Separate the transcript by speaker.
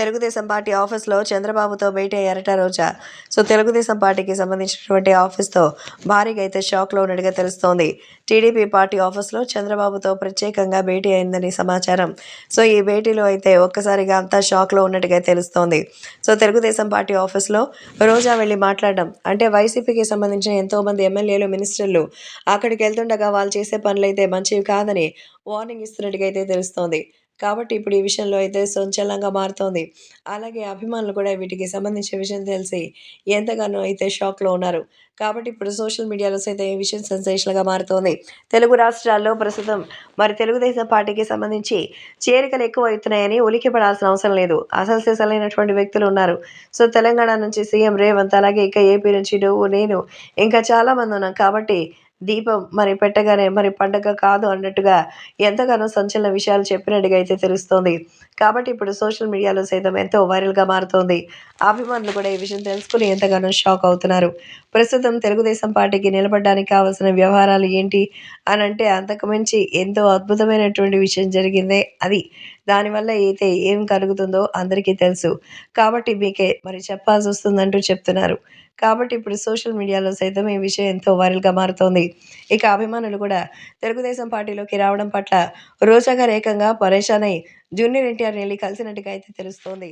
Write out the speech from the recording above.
Speaker 1: Telugu Desam party ఆఫీస్లో చంద్రబాబుతో భేటీ అయ్యారట రోజా. So Telugu Desam పార్టీకి సంబంధించినటువంటి ఆఫీస్తో భారీగా అయితే షాక్లో ఉన్నట్టుగా తెలుస్తోంది. టీడీపీ పార్టీ ఆఫీస్లో చంద్రబాబుతో ప్రత్యేకంగా భేటీ అయిందని సమాచారం. సో ఈ భేటీలో అయితే ఒక్కసారిగా అంతా షాక్లో ఉన్నట్టుగా తెలుస్తోంది. సో తెలుగుదేశం పార్టీ ఆఫీస్లో రోజా వెళ్ళి మాట్లాడడం. అంటే వైసీపీకి సంబంధించిన ఎంతోమంది ఎమ్మెల్యేలు మినిస్టర్లు అక్కడికి వెళ్తుండగా వాళ్ళు చేసే పనులు అయితే మంచివి కాదని వార్నింగ్ ఇస్తున్నట్టుగా అయితే తెలుస్తోంది. కాబట్టి ఇప్పుడు ఈ విషయంలో అయితే సంచలనంగా మారుతోంది. అలాగే అభిమానులు కూడా వీటికి సంబంధించిన విషయం తెలిసి ఎంతగానో అయితే షాక్లో ఉన్నారు. కాబట్టి ఇప్పుడు సోషల్ మీడియాలో సైతం ఈ విషయం సెన్సేషన్గా మారుతోంది. తెలుగు రాష్ట్రాల్లో ప్రస్తుతం మరి తెలుగుదేశం పార్టీకి సంబంధించి చేరికలు ఎక్కువ అవుతున్నాయని ఉలికి పడాల్సిన అవసరం లేదు. అసలు సిసలైనటువంటి వ్యక్తులు ఉన్నారు. సో తెలంగాణ నుంచి సీఎం రేవంత్ అలాగే ఇక ఏపీ నుంచి నువ్వు నేను ఇంకా చాలామంది ఉన్నాం. కాబట్టి దీపం మరి పెట్టగానే మరి పండగ కాదు అన్నట్టుగా ఎంతగానో సంచలన విషయాలు చెప్పినట్టుగా అయితే తెలుస్తోంది. కాబట్టి ఇప్పుడు సోషల్ మీడియాలో సైతం ఎంతో వైరల్గా మారుతోంది. అభిమానులు కూడా ఈ విషయం తెలుసుకుని ఎంతగానో షాక్ అవుతున్నారు. ప్రస్తుతం తెలుగుదేశం పార్టీకి నిలబడడానికి కావాల్సిన వ్యవహారాలు ఏంటి అని అంటే అంతకు మించి ఎంతో అద్భుతమైనటువంటి విషయం జరిగిందే అది. దానివల్ల అయితే ఏం కలుగుతుందో అందరికీ తెలుసు. కాబట్టి మీకే మరి చెప్పాల్సి వస్తుందంటూ చెప్తున్నారు. కాబట్టి ఇప్పుడు సోషల్ మీడియాలో సైతం ఈ విషయం ఎంతో వైరల్గా మారుతోంది. ఇక అభిమానులు కూడా తెలుగుదేశం పార్టీలోకి రావడం పట్ల రోజా ఏకంగా పరేషాన్ అయి జూనియర్ ఎన్టీఆర్ని వెళ్ళి కలిసినట్టుగా అయితే తెలుస్తోంది.